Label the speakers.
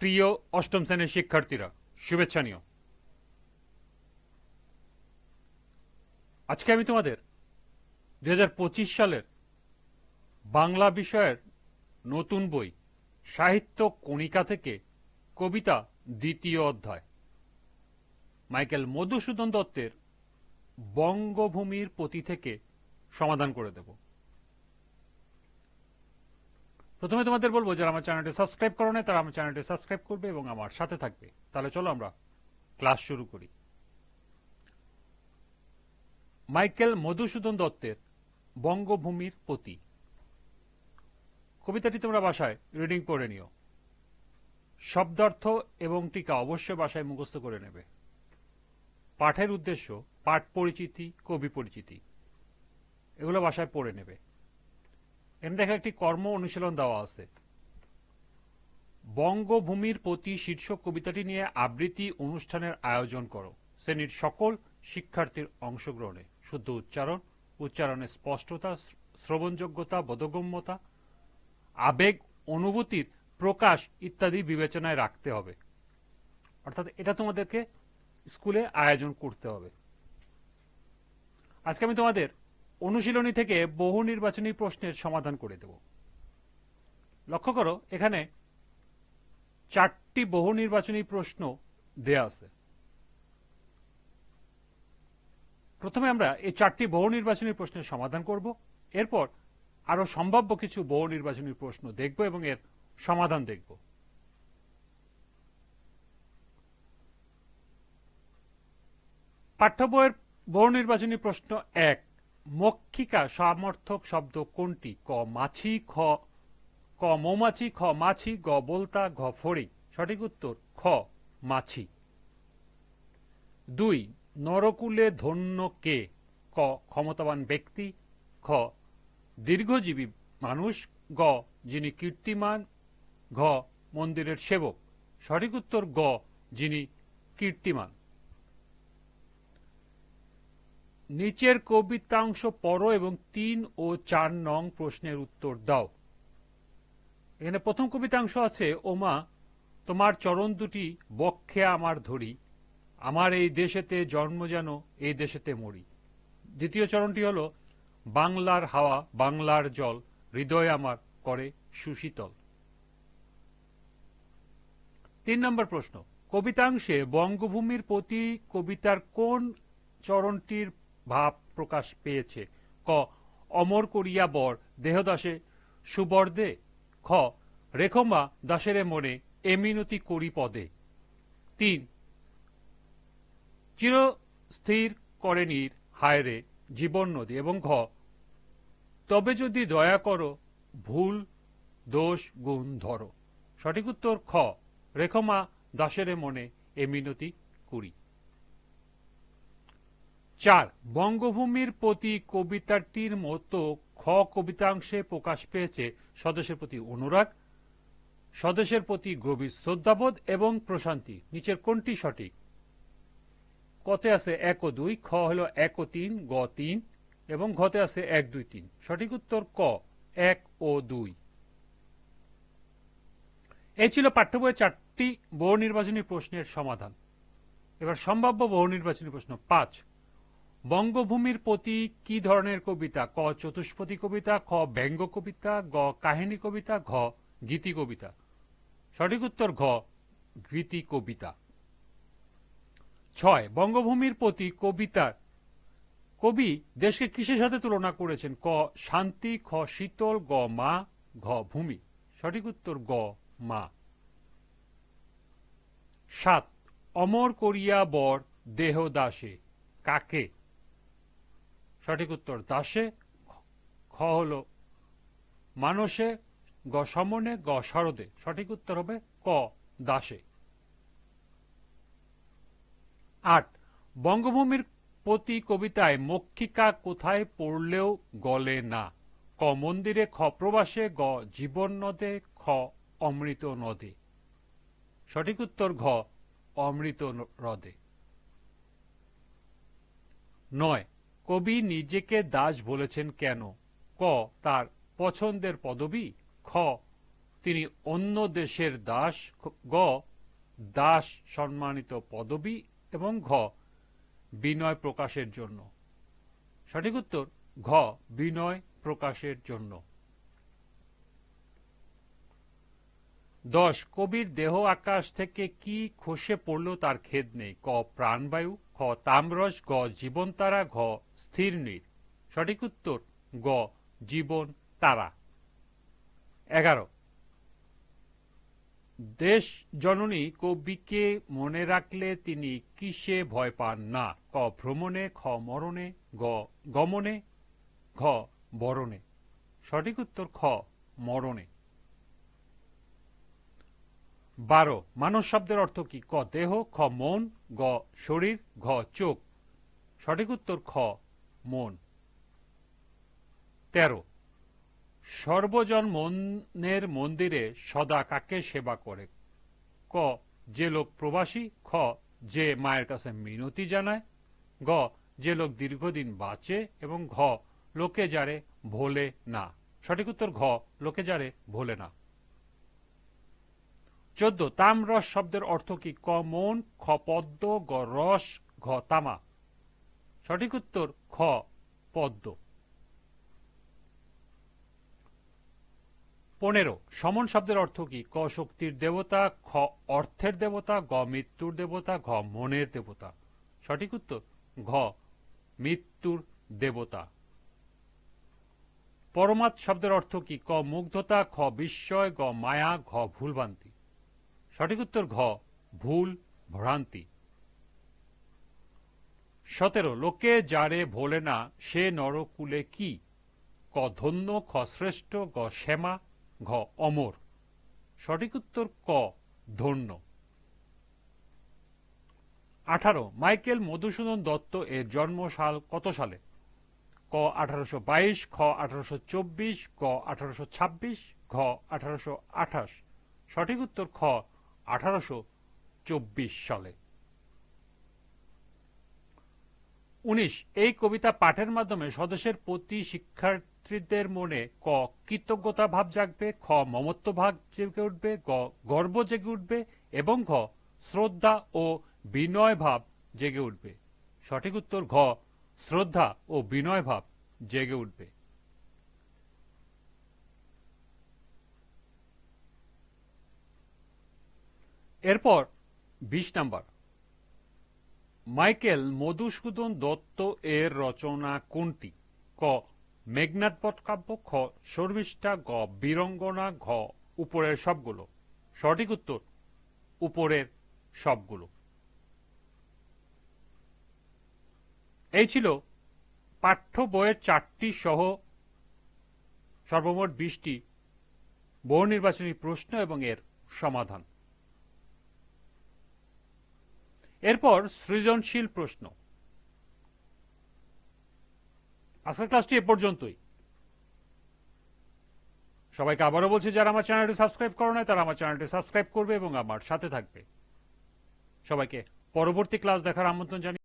Speaker 1: প্রিয় অষ্টম শ্রেণির শিক্ষার্থীরা, শুভেচ্ছা নিও। আজকে আমি তোমাদের দু হাজার পঁচিশ সালের বাংলা বিষয়ের নতুন বই, সাহিত্য কণিকা থেকে কবিতা দ্বিতীয় অধ্যায়, মাইকেল মধুসূদন দত্তের বঙ্গভূমির পতি থেকে সমাধান করে দেব। প্রথমে তোমাদের বলব, যারা আমার চ্যানেলটি সাবস্ক্রাইব করো না তারা আমার চ্যানেলটি সাবস্ক্রাইব করবে এবং আমার সাথে থাকবে। তাহলে চলো আমরা ক্লাস শুরু করি। মাইকেল মধুসূদন দত্তের বঙ্গভূমির পতি কবিতাটি তোমরা বাসায় রিডিং করে নিও। শব্দার্থ এবং টিকা অবশ্যই বাসায় মুখস্থ করে নেবে। পাঠের উদ্দেশ্য, পাঠ পরিচিতি, কবি পরিচিতি। এগুলো বাসায় পড়ে নেবে। এখানে দেখা একটি কর্ম অনুশীলন দেওয়া আছে। বঙ্গভূমির প্রতি শীর্ষক কবিতাটি নিয়ে আবৃত্তি অনুষ্ঠানের আয়োজন করো। শ্রেণির সকল শিক্ষার্থীর অংশগ্রহণে শুদ্ধ উচ্চারণ উচ্চারণের স্পষ্টতা, শ্রবণযোগ্যতা, বোধগম্যতা, আবেগ অনুভূতির প্রকাশ ইত্যাদি বিবেচনায় রাখতে হবে। অর্থাৎ এটা তোমাদেরকে স্কুলে আয়োজন করতে হবে। আজকে আমি তোমাদের অনুশীলনী থেকে বহু নির্বাচনী প্রশ্নের সমাধান করে দেব। লক্ষ্য করো, এখানে চারটি বহু নির্বাচনী প্রশ্ন দেয়া আছে। প্রথমে আমরা এই চারটি বহু নির্বাচনী প্রশ্নের সমাধান করব। এরপর আরও সম্ভাব্য কিছু বহু নির্বাচনী প্রশ্ন দেখব এবং এর সমাধান দেখব। পাঠ্য বইয়ের বহু নির্বাচনী প্রশ্ন এক। মক্ষিকা সামর্থক শব্দ কোনটি? ক মাছি, খ, ক মৌমাছি, খ মাছি, গ বলতা, ঘ ফড়ি। সঠিক উত্তর, খ, মাছি। দুই, নরকুলে ধন্য কে? ক, ক্ষমতাবান ব্যক্তি। খ, দীর্ঘজীবী মানুষ। গ, যিনি কীর্তিমান। ঘ, মন্দিরের সেবক। সঠিক উত্তর, গ, যিনি কীর্তিমান। নিচের কবিতাংশ পড়ো এবং তিন ও চার নং প্রশ্নের উত্তর দাও। এখানে প্রথম কবিতাংশ আছে, ওমা, তোমার চরণ দুটি বক্ষে আমার ধরি। আমার এই দেশেতে জন্ম যেন, এই দেশেতে মরি। দ্বিতীয় চরণটি হল, বাংলার হাওয়া, বাংলার জল, হৃদয় আমার করে সুশীতল। তিন নম্বর প্রশ্ন, কবিতাংশে বঙ্গভূমির প্রতি কবিতার কোন চরণটির ভাব প্রকাশ পেয়েছে। ক, অমর করিয়া বর, দেহদাসে সুবর দে খ রেখমা দাসেরে মনে এমিনতি করি পদে। তিন চিরস্থির করে নীর হায়রে জীবন নদী এবং ঘ, তবে যদি দয়া করো, ভুল, দোষ, গুণ ধরো। সঠিক উত্তর খ রেখমা দাসেরে মনে এ মিনতি কুড়ি চার, বঙ্গভূমির প্রতি কবিতাটির মতো খ কবিতাংশে প্রকাশ পেয়েছে স্বদেশের প্রতি অনুরাগ, স্বদেশের প্রতি গভীর শ্রদ্ধাবোধ এবং প্রশান্তি। নিচের কোনটি সঠিক? কতে আছে এক ও দুই, খ হল এক ও তিন, গ তিন, এবং ঘতে আছে এক, দুই, তিন। সঠিক উত্তর ক, এক ও দুই। এই ছিল পাঠ্য বইয়ের চারটি বহু নির্বাচনী প্রশ্নের সমাধান। এবার সম্ভাব্য বহু নির্বাচনী প্রশ্ন পাঁচ। বঙ্গভূমির প্রতি কি ধরনের কবিতা? ক চতুষ্পদী কবিতা, খ ব্যঙ্গ কবিতা, গ কাহিনী কবিতা, ঘ গীতি কবিতা। সঠিক উত্তর ঘ, গীতি কবিতা। ছয়, বঙ্গভূমির প্রতি কবিতার কবি দেশকে কিসের সাথে তুলনা করেছেন? ক শান্তি, খ শীতল, গ মা, ঘ ভূমি। সঠিক উত্তর গ, মা। সাত, অমর করিয়া বর, দেহ দাসে। কাকে? সঠিক উত্তর, দাসে খ হল মানসে, গ সমনে, গ শরদে। সঠিক উত্তর হবে ক, দাসে। আট, বঙ্গভূমির প্রতি কবিতায় মক্ষিকা কোথায় পড়লেও গলে না? ক মন্দিরে খ প্রবাসে, গ জীবন নদে, খ অমৃত নদে। সঠিক উত্তর ঘ, অমৃত হ্রদে নয় কবি নিজেকে দাস বলেছেন কেন? ক, তার পছন্দের পদবী। খ, তিনি অন্য দেশের দাস। গ, দাস সম্মানিত পদবী। এবং ঘ, বিনয় প্রকাশের জন্য। সঠিক উত্তর, ঘ, বিনয় প্রকাশের জন্য। দশ, কবির দেহ আকাশ থেকে কি খসে পড়ল তার খেদ নেই। ক, প্রাণবায়ু। খ তামরস গ জীবন তারা ঘ স্থির নীর। সঠিক উত্তর, গ, জীবন, তারা। এগারো। দেশ জননী কবিকে মনে রাখলে তিনি কিসে ভয় পান না? ক, ভ্রমণে, খ, মরণে, গ, গমনে, ঘ, বরণে। সঠিক উত্তর, খ, মরণে। বারো। মানস শব্দের অর্থ কি? ক, দেহ, খ, মন, গ, শরীর, ঘ, চোখ। সঠিক উত্তর, খ মন। তেরো। সর্বজন মনের মন্দিরে সদা কাকে সেবা করে? ক, যে লোক প্রবাসী, খ, যে মায়ের কাছে মিনতি জানায়, গ, যে লোক দীর্ঘদিন বাঁচে এবং ঘ, লোকে যারে ভোলে না। সঠিক উত্তর, ঘ, লোকে যারে ভোলে না। চোদ্দ, তামরস শব্দের অর্থ কি? ক, মন, খ, পদ্ম, গ, রস, ঘ, তামা। সঠিক উত্তর পদ্ম। পনেরো, সমন শব্দের অর্থ কি? ক শক্তির দেবতা, খ অর্থের দেবতা, গ মৃত্যুর দেবতা, ঘ মনের দেবতা। সঠিক উত্তর, ঘ মৃত্যুর দেবতা। পরমাৎ শব্দের অর্থ কি? ক মুগ্ধতা, খ বিস্ময়, গ মায়া, ঘ ভুলভ্রান্তি। সঠিক উত্তর, ঘ ভুল ভ্রান্তি। সতেরো, লোকে যারে ভোলে না, সে নরকুলে কি? ক, ধন্য, খ, শ্রেষ্ঠ, গ, শ্যামা, ঘ, অমর। সঠিক উত্তর ক, ধন্য। আঠারো, মাইকেল মধুসূদন দত্ত এর জন্ম সাল কত সালে? ক, আঠারোশো বাইশ, খ, আঠারোশো চব্বিশ, গ, আঠারোশো ছাব্বিশ, ঘ, আঠারোশো আঠাশ। সঠিক উত্তর খ, আঠারোশো চব্বিশ সালে। উনিশ, এই কবিতা পাঠের মাধ্যমে স্বদেশের প্রতি শিক্ষার্থীদের মনে ক, কৃতজ্ঞতা ভাব জাগবে, খ, মমত্ব ভাব জেগে উঠবে, গ, গর্ব জেগে উঠবে, এবং ঘ, শ্রদ্ধা ও বিনয় ভাব জেগে উঠবে। সঠিক উত্তর ঘ, শ্রদ্ধা ও বিনয় ভাব জেগে উঠবে। এরপর বিশ নাম্বার। মাইকেল মধুসূদন দত্ত এর রচনা কোনটি? ক মেঘনাথবধ কাব্য খ, শর্মিষ্ঠা, গ, বীরঙ্গনা, ঘ, উপরের সবগুলো। সঠিক উত্তর, উপরের সবগুলো। এই ছিল পাঠ্য বইয়ের চারটি সহ সর্বমোট বিশটি বহু নির্বাচনী প্রশ্ন এবং এর সমাধান। এরপর সৃজনশীল প্রশ্ন। আজকের ক্লাসটি এ পর্যন্তই। সবাইকে আবারও বলছি, যারা আমার চ্যানেলটি সাবস্ক্রাইব করো নাই, তারা আমার চ্যানেলটি সাবস্ক্রাইব করবে এবং আমার সাথে থাকবে। সবাইকে পরবর্তী ক্লাস দেখার আমন্ত্রণ জানিয়ে